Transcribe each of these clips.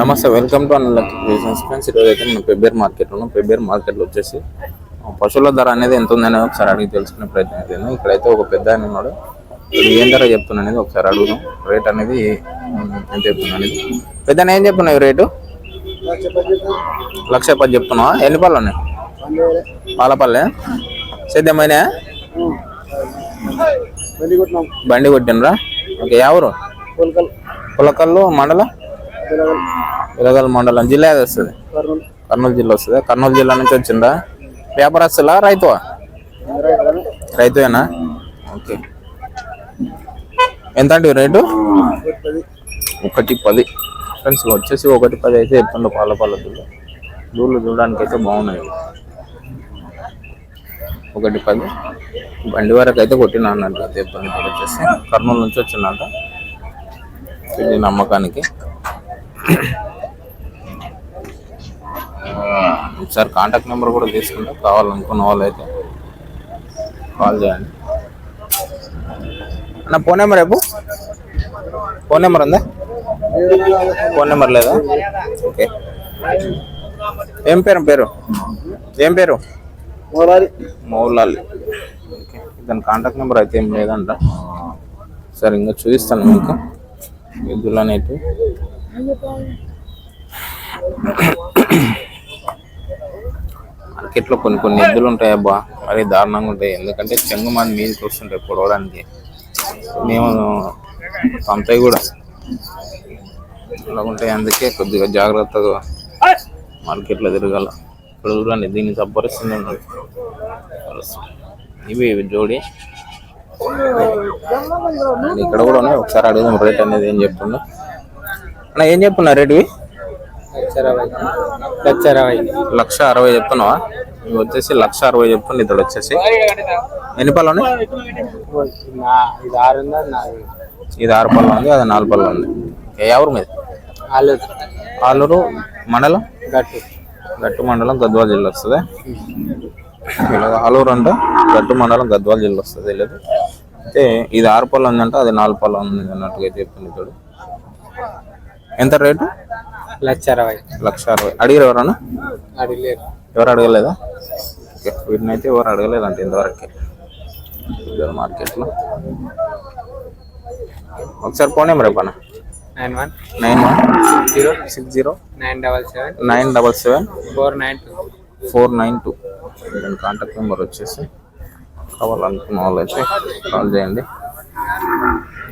నమస్తే welcome to unlock business friends ఈరోజు అయితే మనం పెబ్బేర్ మార్కెట్ ఉన్నాం. పెబ్బేర్ మార్కెట్లో వచ్చేసి పశువుల ధర అనేది ఎంత ఉందనేది ఒకసారి అడిగి తెలుసుకునే ప్రయత్నం చేద్దాం. ఇక్కడైతే ఒక పెద్ద ఆయన ఉన్నాడు. ఏం ధర చెప్తున్నా అనేది ఒకసారి అడుగుదాం. రేట్ అనేది ఎంత చెప్తున్నా అనేది పెద్ద ఏం చెప్తున్నావు రేటు? లక్ష పది చెప్తున్నావా? ఎన్ని పళ్ళు ఉన్నాయి? పాలపల్లె సేద్యమైన బండి కొట్టినరా ఓకే ఎవరు? పులకల్లు మండలం? విలగల్ మండలం జిల్లా ఏది వస్తుంది? కర్నూలు. జిల్లా వస్తుంది. కర్నూలు జిల్లా నుంచి వచ్చిందా? వ్యాపారస్తులా రైతువా? రైతువేనా ఓకే. ఎంత అంటే రేటు? ఒకటి పది. ఫ్రెండ్స్ వచ్చేసి ఒకటి పది అయితే చెప్తుండే పాల పాల దూళ్ళు దూళ్ళు చూడడానికి అయితే బాగున్నాయి. ఒకటి పది. బండి వరకు అయితే కొట్టినా అన్నట్టు అయితే వచ్చేసి కర్నూలు నుంచి వచ్చిందంట ఇది నమ్మకానికి. ఒకసారి కాంటాక్ట్ నెంబర్ కూడా తీసుకుంటే కావాలనుకున్న వాళ్ళు అయితే కాల్ చేయండి. అన్న ఫోన్ నెంబర్ రేపు ఫోన్ నెంబర్ ఉందా? ఫోన్ నెంబర్ లేదా? ఓకే. ఏం పేరు పేరు? ఏం పేరు? మోరారి మౌలాలి. ఓకే. దాని కాంటాక్ట్ నెంబర్ అయితే ఏం లేదంట. సరే ఇంకా చూపిస్తాను మీకు. ఎద్దులు అనేటివి. మార్కెట్లో కొన్ని కొన్ని ఎద్దులు ఉంటాయి అబ్బా. మరి దారుణంగా ఉంటాయి. ఎందుకంటే చెంగు మంది మీదకి వస్తుంటాయి పొడవడానికి. మేము పంతాయి కూడా. అలా ఉంటాయి అందుకే కొద్దిగా జాగ్రత్తగా మార్కెట్లో తిరగాల. ఇప్పుడు చూడండి దీన్ని సంపరిస్తుంది ఉన్నది ఇవి ఇవి జోడి. ఇక్కడ కూడా ఉన్నాయి. ఒకసారి అడుగుదాం రేట్ అనేది ఏం చెప్తుందో. అన్న ఏం చెప్తున్నా రేట్ ఇవి లక్ష అరవై లక్ష అరవై చెప్తున్నావా? ఇవి వచ్చేసి లక్ష అరవై చెప్తుంది ఇతడు వచ్చేసి. ఎన్ని పళ్ళు ఉన్నాయి? ఇది ఆరు పళ్ళు ఉంది అది నాలుగు పళ్ళు ఉంది. ఏ ఎవరు మీద? ఆలు ఆలూరు మండలం? గట్టు. గట్టు మండలం గద్వాల జిల్లా వస్తుంది? ఇలాగ ఆలూరు అంటే గట్టు మండలం గద్వాల జిల్లా వస్తుంది లేదు అయితే ఇది ఆరు పళ్ళు ఉందంటే అది నాలుగు పళ్ళు ఉంది అన్నట్టుగా చెప్తుంది ఇతడు. ఎంత రేటు? లక్ష అరవై. లక్ష అరవై. అడిగారు ఎవరన్నా? అడిగలేరు ఎవరు అడగలేదా? ఓకే వీటిని అయితే ఎవరు అడగలేదంట ఇంతవరకే. మార్కెట్లో. ఒకసారి ఫోన్ నెంబర్ చెప్పనా? Nine one nine one zero six zero nine double seven nine double seven four nine two. Four nine two. దాని కాంటాక్ట్ నెంబర్ వచ్చేసి కావాలనుకున్న వాళ్ళు అయితే కాల్ చేయండి.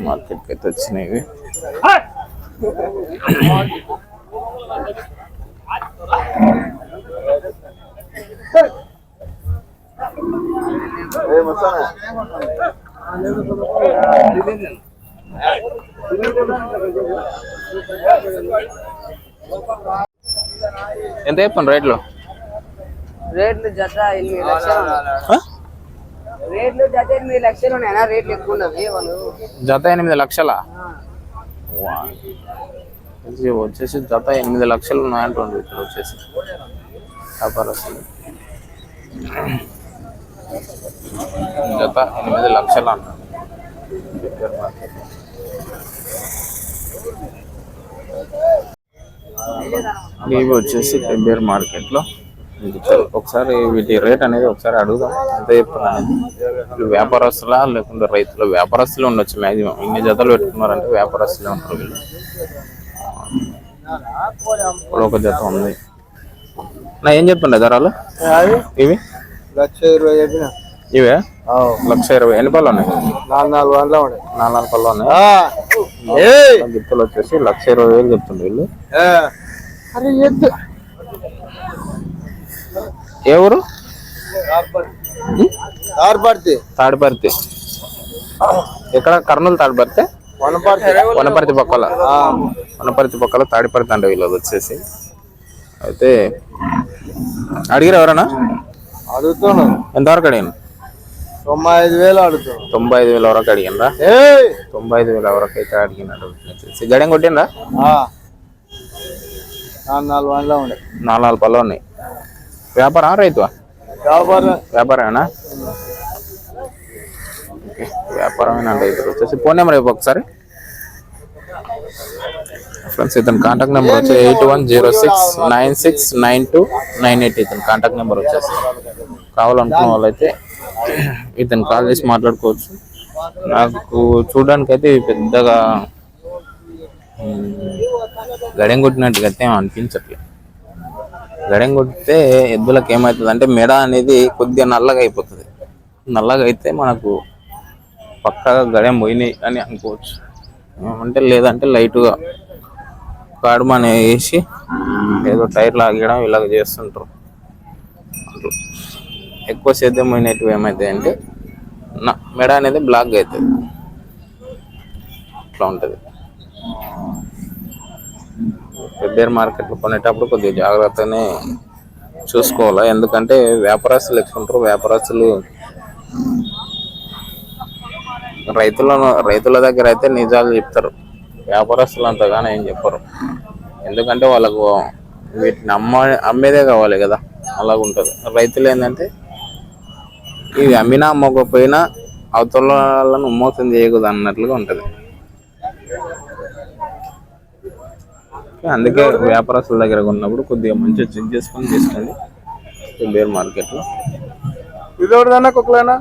మార్కెట్కి అయితే వచ్చినాయి. ఎంత చెప్పండి రేట్లో? రేట్లు జత ఎనిమిది లక్షలు ఉన్నాయి. రేట్లు జత ఎనిమిది లక్షలు ఉన్నాయన్నా రేట్లు ఎక్కువ ఉన్నవి వాళ్ళు. జత ఎనిమిది లక్షల? వచ్చేసి జత ఎనిమిది లక్షలు ఉన్నాయంటుంది ఇక్కడ వచ్చేసి. వ్యాపారస్తులు జత ఎనిమిది లక్షలు అన్నారు ఇవి వచ్చేసి పెబ్బేర్ మార్కెట్లో. మీకు ఒకసారి వీటి రేట్ అనేది ఒకసారి అడుగుదాం. ఎంత చెప్తున్నా? అనేది వీళ్ళు వ్యాపారస్తులా లేకుంటే రైతులు? వ్యాపారస్తులు ఉండొచ్చు మ్యాక్సిమం ఇన్ని జతలు పెట్టుకున్నారంటే వ్యాపారస్తులే ఉంటారు వీళ్ళు. ఇప్పుడు ఒక జత ఉంది. నా ఏం చెప్తుండే ధరలు? ఇవి? లక్ష ఇరవై చెప్పిన? ఇవే? లక్ష ఇరవై. ఎన్ని పళ్ళు ఉన్నాయి? నాలుగు నాలుగు వందలు ఉండే నాలుగు నాలుగు పళ్ళు ఉన్నాయి. గిత్తలు వచ్చేసి లక్ష ఇరవై వేలు చెప్తుండే వీళ్ళు. ఏ ఊరు? ఆరుపడితే తాడిపర్తి. ఎక్కడ? కర్నూలు తాడిపర్తి? వనపడితే వనపర్తి పక్కల. వనపర్తి పక్కల తాడిపర్తి అంటే వీళ్ళది వచ్చేసి. అయితే అడిగిరు ఎవరన్నా? అడుగుతున్నాను ఎంతవరకు అడిగాను తొంభై ఐదు వేలు అడుగుతున్నాను తొంభై ఐదు వేల వరకు అడిగినరా తొంభై ఐదు వేల వరకు అయితే వచ్చేసి. గడియం కొట్టిందా ఆ. నాలుగు నాలుగు వందలు ఉండే. నాలుగు నాలుగు పళ్ళు ఉన్నాయి. వ్యాపారం రైతువా? వ్యాపారం. వ్యాపారమేనా? వ్యాపారమేనా ఇద్దరు వచ్చేసి ఫోన్ నెంబర్ ఇవ్వ ఒకసారి. ఫ్రెండ్స్ ఇతని కాంటాక్ట్ నెంబర్ వచ్చి eight one zero six nine six nine two nine eight ఇతని కాంటాక్ట్ నెంబర్ వచ్చేసి. కావాలనుకున్న వాళ్ళైతే ఇతను కాల్ చేసి మాట్లాడుకోవచ్చు. నాకు చూడడానికి అయితే పెద్దగా ఉమ్, గడెం కొట్టినట్టుగా అయితే అనిపించట్లేదు. గడెం కొడితే ఎద్దులకు ఏమవుతుంది అంటే మెడ అనేది కొద్దిగా నల్లగా అయిపోతుంది. నల్లగా అయితే మనకు పక్కగా గడెం పోయినాయి అని అనుకోవచ్చు. అంటే లేదంటే లైట్గా కాడుమని వేసి ఏదో టైర్ లాగడం ఇలాగ చేస్తుంటారు. అట్లా. ఎక్కువ సేద్యం పోయినట్టు ఏమవుతాయి అంటే నా మెడ అనేది బ్లాక్ అవుతుంది. అట్లా ఉంటుంది. బేర్ మార్కెట్లో కొనేటప్పుడు కొద్దిగా జాగ్రత్తనే చూసుకోవాలా? ఎందుకంటే వ్యాపారస్తులు ఎక్కువ ఉంటారు వ్యాపారస్తులు రైతులను రైతుల దగ్గర అయితే నిజాలు చెప్తారు. వ్యాపారస్తులు అంతగానే ఏం చెప్పరు. ఎందుకంటే వాళ్ళకు వీటిని అమ్మ అమ్మేదే కావాలి కదా. అలాగ ఉంటుంది రైతులు ఏంటంటే ఇవి అమ్మినా అమ్మకపోయినా అవతల వాళ్ళను మోసం చేయకూడదు అన్నట్లుగా ఉంటుంది. అందుకే వ్యాపారస్తుల దగ్గర ఉన్నప్పుడు కొద్దిగా మంచిగా చెక్ చేసుకొని తీసుకోండి బేర్ మార్కెట్లో. ఇది ఒకటి ఒకలేనా